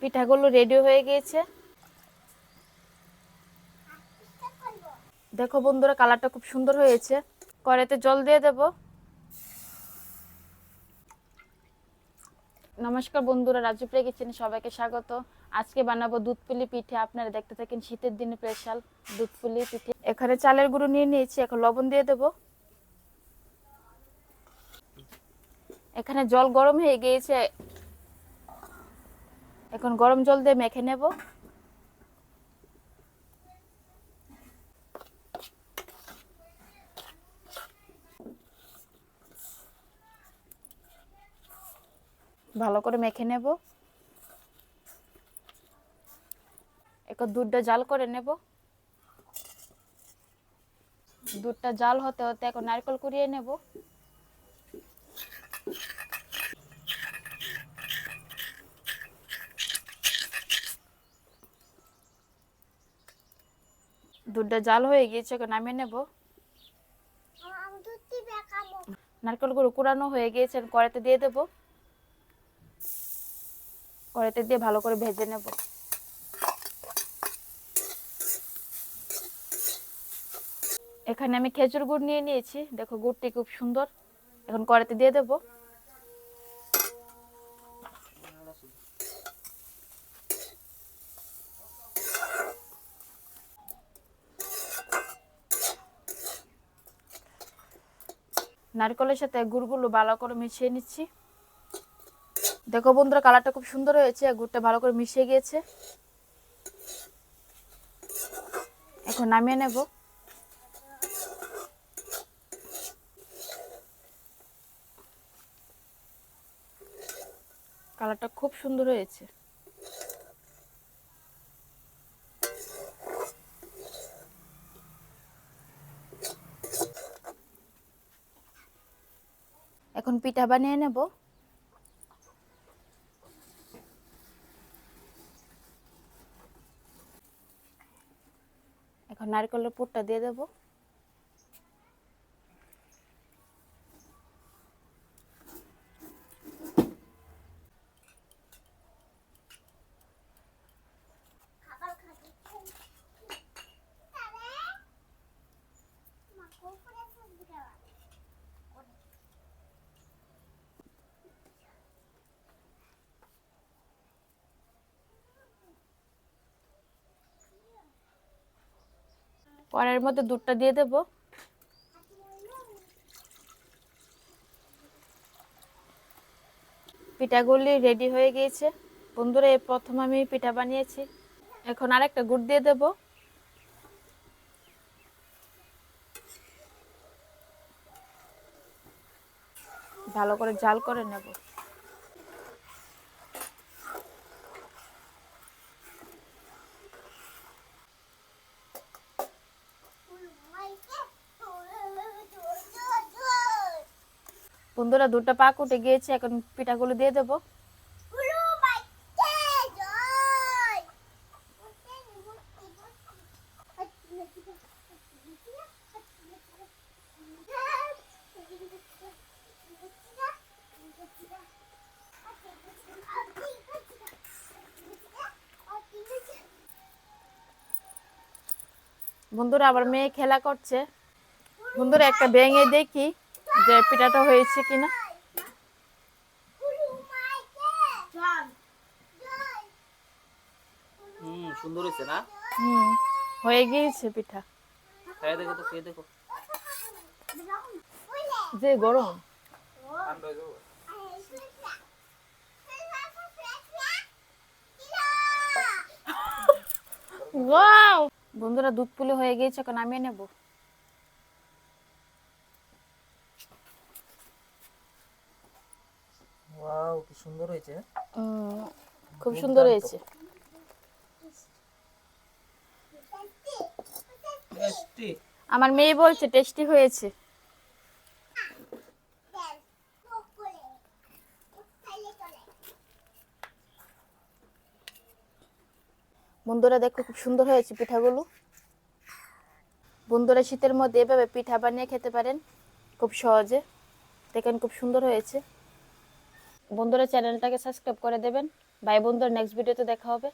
পিঠাগুলো রেডি হয়ে গিয়েছে। দেখো বন্ধুরা কালারটা খুব সুন্দর হয়েছে। কড়াইতে জল দিয়ে দেব। নমস্কার বন্ধুরা, রাজু প্লে কিচেনে সবাইকে স্বাগত। আজকে বানাবো দুধ পুলি পিঠে। আপনারা দেখতে থাকেন শীতের দিনে স্পেশাল দুধ পুলি পিঠে। এখানে চালের গুঁড়ো নিয়ে নিয়েছি, এখন লবণ দিয়ে দেব। এখানে জল গরম হয়ে গিয়েছে। এখন গরম জল দিয়ে মেখে নেব। ভালো করে মেখে নেব। এখন দুধটা জাল করে নেব। দুধটা জাল হতে হতে এখন নারকেল কুড়িয়ে নেব। দুধটা জাল হয়ে গিয়েছে এখন নামিয়ে নেব। নারকেল গুঁড়ো কুড়ানো হয়ে গিয়েছে কড়াইতে দিয়ে দেব। কড়াইতে দিয়ে ভালো করে ভেজে নেব। এখানে আমি খেজুর গুড় নিয়ে নিয়েছি। দেখো গুড়টি খুব সুন্দর। এখন কড়াইতে দিয়ে দেব। নারকেলের সাথে গুড়গুলো ভালো করে মিশিয়ে নিচ্ছি। দেখো বন্ধুরা, কালারটা খুব সুন্দর হয়েছে, গুড়টা ভালো করে মিশিয়ে গিয়েছে। এখন নামিয়ে নেব। কালারটা খুব সুন্দর হয়েছে। এখন পিঠা বানিয়ে নেব। এখন নারকেলের পুরটা দিয়ে দেব। কড়াইয়ের মধ্যে দুধটা দিয়ে দেব। পিঠাগুলি রেডি হয়ে গিয়েছে। বন্ধুরা এই প্রথম আমি পিঠা বানিয়েছি। এখন আরেকটা গুড় দিয়ে দেব। ভালো করে জাল করে নেব। বন্ধুরা দুটো পাক উঠে গিয়েছে, এখন পিঠাগুলো দিয়ে দেবো। বন্ধুরা আবার মেয়ে খেলা করছে। বন্ধুরা, একটা ভেঙে দেখি। যে পিঠাটা হয়েছে কিনা? হুম সুন্দর হয়েছে না? হুম হয়ে গিয়েছে পিঠা। খেয়ে দেখো তো খেয়ে দেখো। যে গরম। হয়ে বন্ধুরা দুধ পুলি হয়ে গিয়েছে এখন নামিয়ে নেব। ওয়াও কি সুন্দর হয়েছে। খুব সুন্দর হয়েছে। আমার মেয়ে বলছে টেস্টি হয়েছে। বন্ধুরা দেখো খুব সুন্দর হয়েছে পিঠাগুলো। বন্ধুরা শীতের মধ্যে এভাবে পিঠা বানিয়ে খেতে পারেন খুব সহজে। দেখেন খুব সুন্দর হয়েছে। বন্ধুরা চ্যানেলটাকে সাবস্ক্রাইব করে দেবেন। ভাই বন্ধুর নেক্সট ভিডিওতে দেখা হবে।